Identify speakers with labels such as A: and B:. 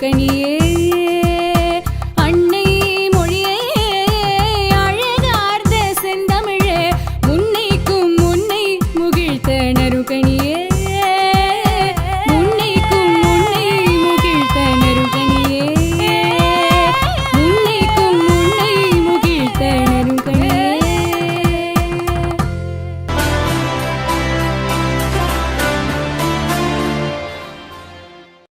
A: கனியே அன்னை மொழியே அழகார்ந்த செந்தமிழே. முன்னைக்கும் முன்னை முகிழ்த்த நறுகணியே.